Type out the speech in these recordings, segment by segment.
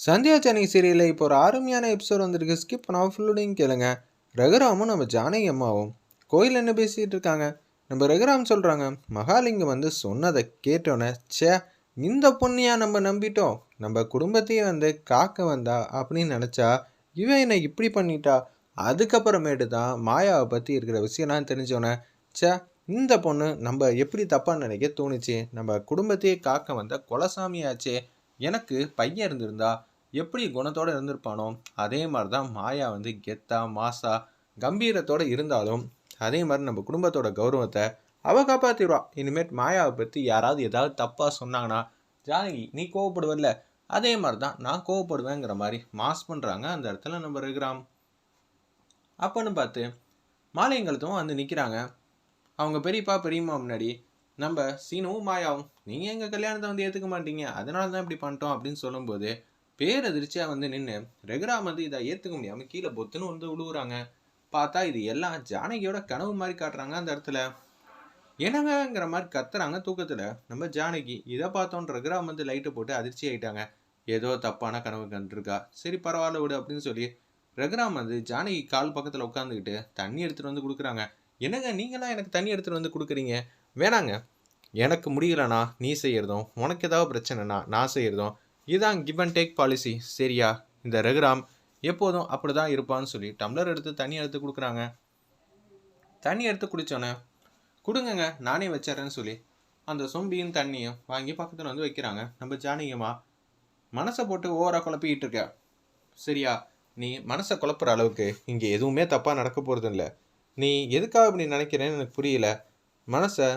சந்தியா ஜானகி சீரியலில் இப்போ ஒரு அருமையான எபிசோட் வந்திருக்கு. ஸ்கிப் பண்ணாமல் ஃபுல்லோடையும் கேளுங்க. ரகுராமும் நம்ம ஜானகி அம்மாவும் கோயில் என்ன பேசிகிட்டு இருக்காங்க. நம்ம ரகுராம் சொல்கிறாங்க மகாலிங்கம் வந்து சொன்னதை கேட்டோன்னே ச்சே இந்த பொண்ணையா நம்ம நம்பிட்டோம். நம்ம குடும்பத்தையே வந்து காக்க வந்தா அப்படின்னு நினச்சா இவன் என்னை இப்படி பண்ணிட்டா? அதுக்கப்புறமேட்டு தான் மாயாவை பற்றி இருக்கிற விஷயம்லாம் தெரிஞ்சோன்னே ச்சே இந்த பொண்ணு நம்ம எப்படி தப்பாக நினைக்க தோணுச்சு? நம்ம குடும்பத்தையே காக்க வந்த கொலசாமியாச்சே எனக்கு பையன் இருந்திருந்தா எப்படி குணத்தோடு இருந்திருப்பானோ அதே மாதிரி தான் மாயா வந்து கெத்தா மாசா கம்பீரத்தோடு இருந்தாலும் அதே மாதிரி நம்ம குடும்பத்தோட கௌரவத்தை அவ காப்பாற்றிடுவா இனிமேட் மாயாவை பற்றி யாராவது ஏதாவது தப்பாக சொன்னாங்கன்னா ஜானகி நீ கோவப்படுவல்ல. அதே மாதிரி தான் நான் கோவப்படுவேங்கிற மாதிரி மாஸ் பண்ணுறாங்க அந்த இடத்துல நம்ம இருக்கிறாம் அப்போன்னு பார்த்து மாலையங்கலத்தும் வந்து நிற்கிறாங்க அவங்க பெரியப்பா பெரியம்மா முன்னாடி நம்ம சீனுவும் மாயாவும் நீங்கள் எங்கள் கல்யாணத்தை வந்து ஏற்றுக்க மாட்டீங்க. அதனால தான் இப்படி பண்ணிட்டோம் அப்படின்னு சொல்லும்போது பேரதிர்ச்சியாக வந்து நின்று ரெகுராம் வந்து இதை ஏற்றுக்க முடியாமல் கீழே பொத்துன்னு வந்து விழுவுறாங்க பார்த்தா இது எல்லாம் ஜானகியோட கனவு மாதிரி காட்டுறாங்க அந்த இடத்துல. என்னங்கிற மாதிரி கத்துறாங்க தூக்கத்தில். நம்ம ஜானகி இதை பார்த்தோம் ரகுராம் வந்து லைட்டை போட்டு அதிர்ச்சி ஆயிட்டாங்க. ஏதோ தப்பான கனவு கண்டிருக்கா. சரி பரவாயில்ல விடு அப்படின்னு சொல்லி ரகுராம் வந்து ஜானகி கால் பக்கத்தில் உட்காந்துக்கிட்டு தண்ணி எடுத்துகிட்டு வந்து கொடுக்குறாங்க. என்னங்க நீங்களாம் எனக்கு தண்ணி எடுத்துகிட்டு வந்து கொடுக்குறீங்க? வேணாங்க. எனக்கு முடியலண்ணா. நீ செய்கிறதும் உனக்கு ஏதாவது பிரச்சனைனா நான் செய்கிறதும் இதான் கிவ் அண்ட் டேக் பாலிசி சரியா? இந்த ரகுராம் எப்போதும் அப்படி தான் இருப்பான்னு சொல்லி டம்ளர் எடுத்து தண்ணி எடுத்து கொடுக்குறாங்க. தண்ணி எடுத்து குடித்தோன்னே கொடுங்கங்க நானே வச்சிட்றேன்னு சொல்லி அந்த சொம்பியும் தண்ணியும் வாங்கி பக்கத்தில் வந்து வைக்கிறாங்க. நம்ம ஜானகியம்மா மனசை போட்டு ஓவராக குழப்பிக்கிட்டு இருக்க. சரியா? நீ மனசை குழப்புற அளவுக்கு இங்கே எதுவுமே தப்பாக நடக்க போகிறது இல்லை நீ எதுக்காக இப்படி நினைக்கிறேன்னு எனக்கு புரியல. மனசை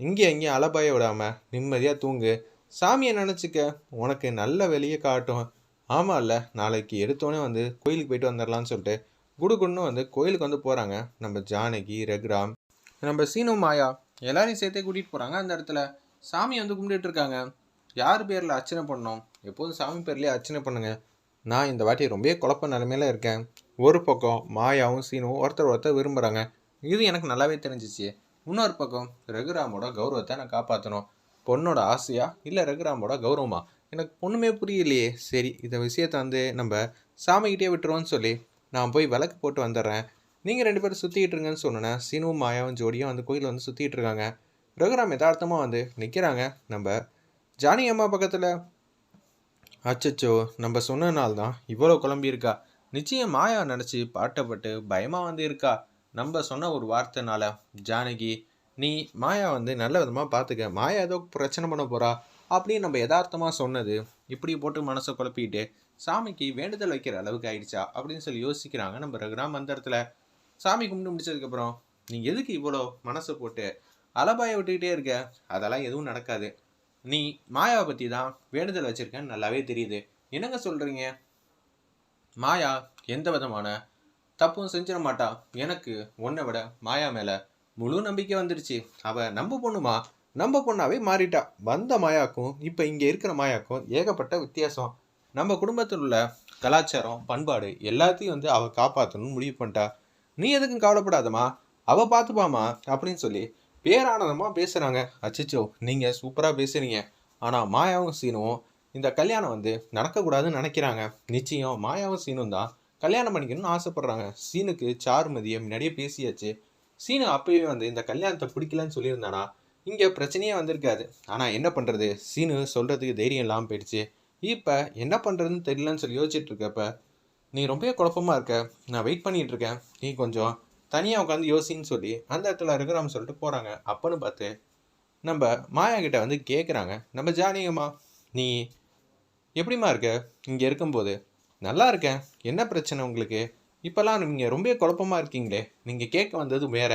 இங்கே எங்கேயும் அலபாய விடாமல் நிம்மதியாக தூங்கு. சாமியை நினச்சிக்க? உனக்கு நல்ல வெளியே காட்டும். ஆமாம் இல்லை நாளைக்கு எடுத்தோன்னே வந்து கோயிலுக்கு போயிட்டு வந்துடலான்னு சொல்லிட்டு குடுகுன்னு வந்து கோயிலுக்கு வந்து போகிறாங்க நம்ம ஜானகி ரகுராம் நம்ம சீனு மாயா. எல்லாரையும் சேர்த்தே கூட்டிகிட்டு போகிறாங்க அந்த இடத்துல. சாமி வந்து கும்பிட்டுட்டு இருக்காங்க. யார் பேரில் அர்ச்சனை பண்ணோம் எப்போதும் சாமி பேர்லேயே அர்ச்சனை பண்ணுங்க. நான் இந்த வாட்டி ரொம்ப குழப்ப நிலமையில இருக்கேன். ஒரு பக்கம் மாயாவும் சீனுவும் ஒருத்தர் ஒருத்தர் விரும்புகிறாங்க இது எனக்கு நல்லாவே தெரிஞ்சிச்சு. இன்னொரு பக்கம் ரகுராமோட கௌரவத்தை நான் காப்பாற்றணும் பொண்ணோட ஆசையா? இல்லை ரகுராமோட கௌரவமா? எனக்கு ஒன்றுமே புரியலையே. சரி இந்த விஷயத்த வந்து நம்ம சாமிக்கிட்டே விட்டுருவோன்னு சொல்லி நான் போய் விளக்கு போட்டு வந்துடுறேன். நீங்கள் ரெண்டு பேரும் சுற்றிக்கிட்டு இருங்கன்னு சொன்னேன் சீனுவும் மாயாவும் ஜோடியும் அந்த கோயிலில் வந்து சுற்றிட்டு இருக்காங்க. ரகுராம் யதார்த்தமாக வந்து நிற்கிறாங்க நம்ம ஜானி அம்மா பக்கத்தில். அச்சச்சோ நம்ம சொன்னனால தான் இவ்வளோ குழம்பி இருக்கா நிச்சயம் மாயா நினச்சி பாட்டப்பட்டு பயமாக வந்து இருக்கா? நம்ம சொன்ன ஒரு வார்த்தைனால ஜானகி நீ மாயா வந்து நல்ல விதமாக பார்த்துக்க மாயா ஏதோ பிரச்சனை பண்ண போகிறா அப்படின்னு நம்ம யதார்த்தமாக சொன்னது இப்படி போட்டு மனசை குழப்பிட்டு சாமிக்கு வேண்டுதல் வைக்கிற அளவுக்கு ஆயிடுச்சா அப்படின்னு சொல்லி யோசிக்கிறாங்க நம்ம ரகுராம் அந்த இடத்துல சாமி கும்பிட்டு முடிச்சதுக்கப்புறம் நீ எதுக்கு இவ்வளோ மனசை போட்டு அலபாய விட்டுக்கிட்டே இருக்க? அதெல்லாம் எதுவும் நடக்காது. நீ மாயாவை பற்றி தான் வேண்டுதல் வச்சிருக்கேன்னு நல்லாவே தெரியுது. என்னங்க சொல்கிறீங்க மாயா எந்த விதமான தப்பும் செஞ்சிட மாட்டா. எனக்கு உன்னை விட மாயா மேலே முழு நம்பிக்கை வந்துடுச்சு. அவள் நம்ம பொண்ணுமா? நம்ம பொண்ணாவே மாறிட்டா. வந்த மாயாக்கும் இப்போ இங்கே இருக்கிற மாயாக்கும் ஏகப்பட்ட வித்தியாசம். நம்ம குடும்பத்தில் உள்ள கலாச்சாரம் பண்பாடு எல்லாத்தையும் வந்து அவள் காப்பாற்றணும்னு முடிவு பண்ணிட்டா. நீ எதுக்கும் கவலைப்படாதம்மா. அவள் பார்த்துப்பாமா அப்படின்னு சொல்லி பேரானந்தமாக பேசுகிறாங்க அச்சோ நீங்கள் சூப்பராக பேசுகிறீங்க ஆனால் மாயாவும் சீனும் இந்த கல்யாணம் வந்து நடக்கக்கூடாதுன்னு நினைக்கிறாங்க. நிச்சயம் மாயாவும் சீனும் தான் கல்யாணம் பண்ணிக்கணும்னு ஆசைப்பட்றாங்க. சீனுக்கு சாருமதியை முன்னாடியே பேசியாச்சு. சீனு அப்பயே வந்து இந்த கல்யாணத்தை பிடிக்கலன்னு சொல்லியிருந்தானா இங்கே பிரச்சனையே வந்திருக்காது. ஆனால் என்ன பண்ணுறது சீனு சொல்கிறதுக்கு தைரியம் இல்லாமல் போயிடுச்சு. இப்போ என்ன பண்ணுறதுன்னு தெரியலன்னு சொல்லி யோசிச்சுட்டு இருக்கப்ப நீ ரொம்ப குழப்பமாக இருக்க. நான் வெயிட் பண்ணிகிட்டு இருக்கேன். நீ கொஞ்சம் தனியாக உட்காந்து யோசின்னு சொல்லி அந்த இடத்துல இருக்கிறான்னு சொல்லிட்டு போகிறாங்க அப்பன்னு பார்த்து நம்ம மாயா கிட்ட வந்து கேட்குறாங்க நம்ம ஜானியம்மா நீ எப்படிம்மா இருக்க? இங்கே இருக்கும்போது நல்லா இருக்கேன். என்ன பிரச்சனை உங்களுக்கு? இப்போல்லாம் நீங்கள் ரொம்ப குழப்பமாக இருக்கீங்களே. நீங்கள் கேட்க வந்தது வேற.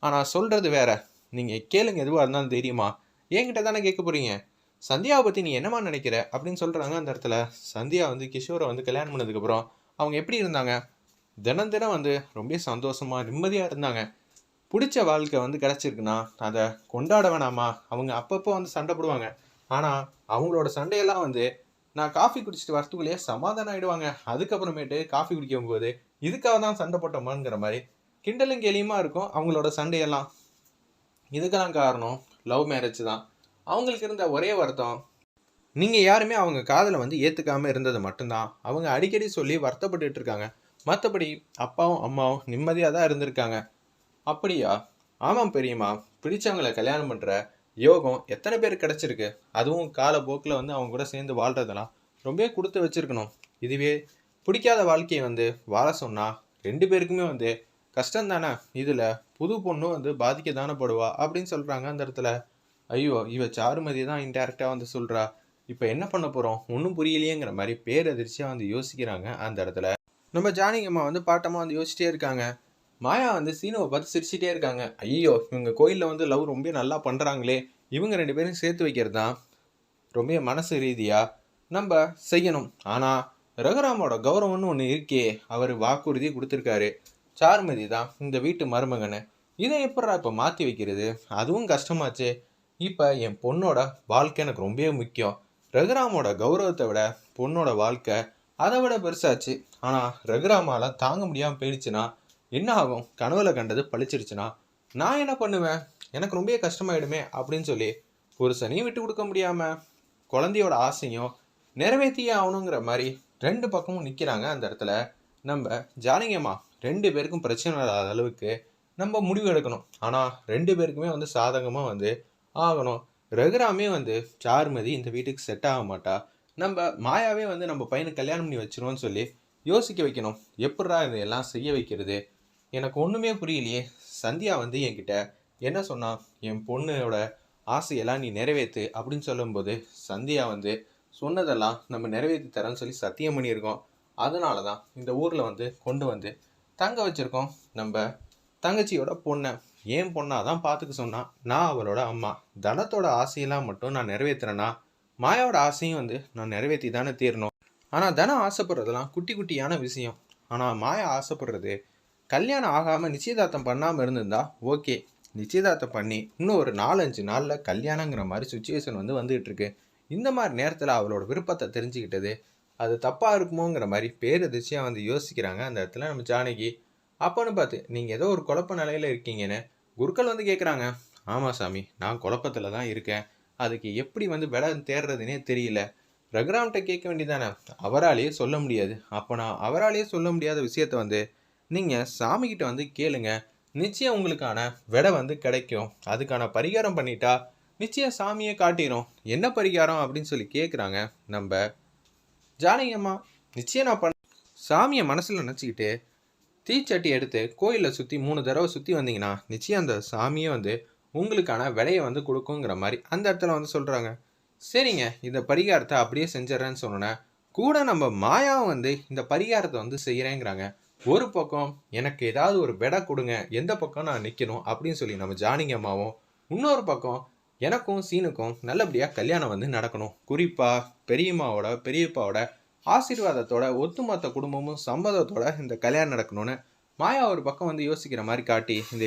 ஆனால் சொல்கிறது வேற. நீங்கள் கேளுங்க எதுவாக இருந்தாலும் தெரியுமா? என்கிட்ட தானே கேட்க போகிறீங்க சந்தியாவை பற்றி நீ என்னமா நினைக்கிற? அப்படின்னு சொல்கிறாங்க அந்த இடத்துல. சந்தியா வந்து கிஷோரை வந்து கல்யாணம் பண்ணதுக்கப்புறம் அவங்க எப்படி இருந்தாங்க? தினம் தினம் வந்து ரொம்ப சந்தோஷமாக நிம்மதியாக இருந்தாங்க. பிடிச்ச வாழ்க்கை வந்து கிடச்சிருக்குன்னா அதை கொண்டாட வேணாமா? அவங்க அப்பப்போ வந்து சண்டை போடுவாங்க. ஆனால் அவங்களோட சண்டையெல்லாம் வந்து நான் காஃபி குடிச்சிட்டு வரத்துக்குள்ளேயே சமாதானம் ஆகிடுவாங்க அதுக்கப்புறமேட்டு காஃபி குடிக்கும் போது இதுக்காக தான் சண்டை போட்டோமாங்கிற மாதிரி கிண்டலும் கேலியுமா இருக்கும். அவங்களோட சண்டையெல்லாம் இதுக்கெல்லாம் காரணம் லவ் மேரேஜ் தான். அவங்களுக்கு இருந்த ஒரே வருத்தம் நீங்கள் யாருமே அவங்க காதில் வந்து ஏற்றுக்காமல் இருந்தது மட்டும்தான். அவங்க அடிக்கடி சொல்லி வருத்தப்பட்டுட்டு இருக்காங்க. மற்றபடி அப்பாவும் அம்மாவும் நிம்மதியாக தான் இருந்திருக்காங்க. அப்படியா? ஆமாம் பெரியம்மா. பிடிச்சவங்களை கல்யாணம் பண்ணுற யோகம் எத்தனை பேர் கிடச்சிருக்கு? அதுவும் காலப்போக்கில் வந்து அவங்க கூட சேர்ந்து வாழ்கிறதெல்லாம் ரொம்பவே கொடுத்து வச்சிருக்கணும். இதுவே பிடிக்காத வாழ்க்கையை வந்து வாழ சொன்னால் ரெண்டு பேருக்குமே வந்து கஷ்டம் தானே இதில் புது பொண்ணும் வந்து பாதிக்க தானே படுவா? அப்படின்னு சொல்கிறாங்க அந்த இடத்துல. ஐயோ இவ சாருமதி தான் இன்டெரக்டாக வந்து சொல்கிறா இப்போ என்ன பண்ண போகிறோம் ஒன்றும் புரியலையேங்கிற மாதிரி பேரதிர்ச்சியாக வந்து யோசிக்கிறாங்க அந்த இடத்துல. நம்ம ஜானகியம்மா வந்து பாட்டமாக வந்து யோசிச்சிட்டே இருக்காங்க. மாயா வந்து சீனுவை பார்த்து சிரிச்சிட்டே இருக்காங்க. ஐயோ இவங்க கோயிலில் வந்து லவ் ரொம்ப நல்லா பண்ணுறாங்களே இவங்க ரெண்டு பேரும் சேர்த்து வைக்கிறது தான் ரொம்ப மனசு ரீதியாக நம்ம செய்யணும். ஆனால் ரகுராமோட கௌரவம்னு ஒன்று இருக்கே. அவர் வாக்குறுதி கொடுத்துருக்காரு. சார்மதி தான் இந்த வீட்டு மருமகனை. இதை எப்படா இப்போ மாற்றி வைக்கிறது? அதுவும் கஷ்டமாச்சு. இப்போ என் பொண்ணோட வாழ்க்கை எனக்கு ரொம்பவே முக்கியம். ரகுராமோட கௌரவத்தை விட பொண்ணோட வாழ்க்கை அதை விட பெருசாச்சு. ஆனால் ரகுராமால தாங்க முடியாமல் போயிடுச்சுன்னா என்ன ஆகும்? கனவுல கண்டது பழிச்சிருச்சுன்னா நான் என்ன பண்ணுவேன்? எனக்கு ரொம்பவே கஷ்டமாயிடுமே அப்படின்னு சொல்லி புருஷனையும் விட்டு கொடுக்க முடியாமல் குழந்தையோட ஆசையும் நிறைவேற்றியே ஆகணுங்கிற மாதிரி ரெண்டு பக்கமும் நிற்கிறாங்க அந்த இடத்துல. நம்ம ஜானகியம்மா ரெண்டு பேருக்கும் பிரச்சனை இல்லாத அளவுக்கு நம்ம முடிவு எடுக்கணும். ஆனால் ரெண்டு பேருக்குமே வந்து சாதகமாக வந்து ஆகணும். ரகுராமே வந்து சார்மதி இந்த வீட்டுக்கு செட் ஆக மாட்டா. நம்ம மாயாவே வந்து நம்ம பையனுக்கு கல்யாணம் பண்ணி வச்சிருவோம்னு சொல்லி யோசிக்க வைக்கணும். எப்படிடா இதையெல்லாம் செய்ய வைக்கிறது? எனக்கு ஒன்றுமே புரியலையே. சந்தியா வந்து என்கிட்ட என்ன சொன்னா? என் பொண்ணோட ஆசையெல்லாம் நீ நிறைவேற்று அப்படின்னு சொல்லும்போது சந்தியா வந்து சொன்னதெல்லாம் நம்ம நிறைவேற்றி தரேன்னு சொல்லி சத்தியம் பண்ணியிருக்கோம் அதனால தான் இந்த ஊரில் வந்து கொண்டு வந்து தங்க வச்சுருக்கோம் நம்ம தங்கச்சியோட பொண்ணை. ஏன் பொண்ணாக தான் பார்த்துக்க சொன்னா நான் அவளோட அம்மா. தனத்தோட ஆசையெல்லாம் மட்டும் நான் நிறைவேற்றுறேன்னா மாயாவோட ஆசையும் வந்து நான் நிறைவேற்றி தானே தீரணும். ஆனால் தனம் ஆசைப்படுறதெல்லாம் குட்டி குட்டியான விஷயம். ஆனால் மாயா ஆசைப்படுறது கல்யாணம் ஆகாமல் நிச்சயதார்த்தம் பண்ணாமல் இருந்திருந்தா ஓகே. நிச்சயதார்த்தம் பண்ணி இன்னும் ஒரு நாலஞ்சு நாளில் கல்யாணங்கிற மாதிரி சுச்சுவேஷன் வந்து வந்துகிட்டு இருக்கு. இந்த மாதிரி நேரத்தில் அவளோட விருப்பத்தை தெரிஞ்சுக்கிட்டது அது தப்பாக இருக்குமோங்கிற மாதிரி பேரதிர்ச்சியாக வந்து யோசிக்கிறாங்க. அந்த இடத்துல நம்ம ஜானகி அப்போன்னு பார்த்து நீங்கள் ஏதோ ஒரு குழப்ப நிலையில் இருக்கீங்கன்னு குருக்கள் வந்து கேட்குறாங்க ஆமாம் சாமி நான் குழப்பத்தில் தான் இருக்கேன். அதுக்கு எப்படி வந்து விலை தேடுறதுனே தெரியல. ரகுராம்கிட்ட கேட்க வேண்டியதானே அவராலேயே சொல்ல முடியாது. அப்போ நான் அவராலேயே சொல்ல முடியாத விஷயத்த வந்து நீங்கள் சாமிக்கிட்ட வந்து கேளுங்க. நிச்சயம் உங்களுக்கான விடை வந்து கிடைக்கும். அதுக்கான பரிகாரம் பண்ணிட்டா நிச்சயம் சாமியை காட்டிடும் என்ன பரிகாரம் அப்படின்னு சொல்லி கேட்குறாங்க நம்ம ஜானகியம்மா நிச்சயம் நான் பண்ண சாமியை மனசில் நினச்சிக்கிட்டு தீச்சட்டி எடுத்து கோயிலை சுற்றி மூணு தடவை சுற்றி வந்தீங்கன்னா நிச்சயம் அந்த சாமியை வந்து உங்களுக்கான விலையை வந்து கொடுக்குங்கிற மாதிரி அந்த இடத்துல வந்து சொல்கிறாங்க சரிங்க இந்த பரிகாரத்தை அப்படியே செஞ்சிடறேன்னு சொன்னோன்னே கூட நம்ம மாயாவும் வந்து இந்த பரிகாரத்தை வந்து செய்கிறேங்கிறாங்க ஒரு பக்கம் எனக்கு ஏதாவது ஒரு விடை கொடுங்க எந்த பக்கம் நான் நிற்கணும் அப்படின்னு சொல்லி நம்ம ஜானிங்கம்மாவும் அம்மாவும் இன்னொரு பக்கம் எனக்கும் சீனுக்கும் நல்லபடியாக கல்யாணம் வந்து நடக்கணும். குறிப்பாக பெரியம்மாவோட பெரியப்பாவோட ஆசீர்வாதத்தோட ஒத்துமொத்த குடும்பமும் சம்மதத்தோட இந்த கல்யாணம் நடக்கணும்னு மாயா ஒரு பக்கம் வந்து யோசிக்கிற மாதிரி காட்டி இந்த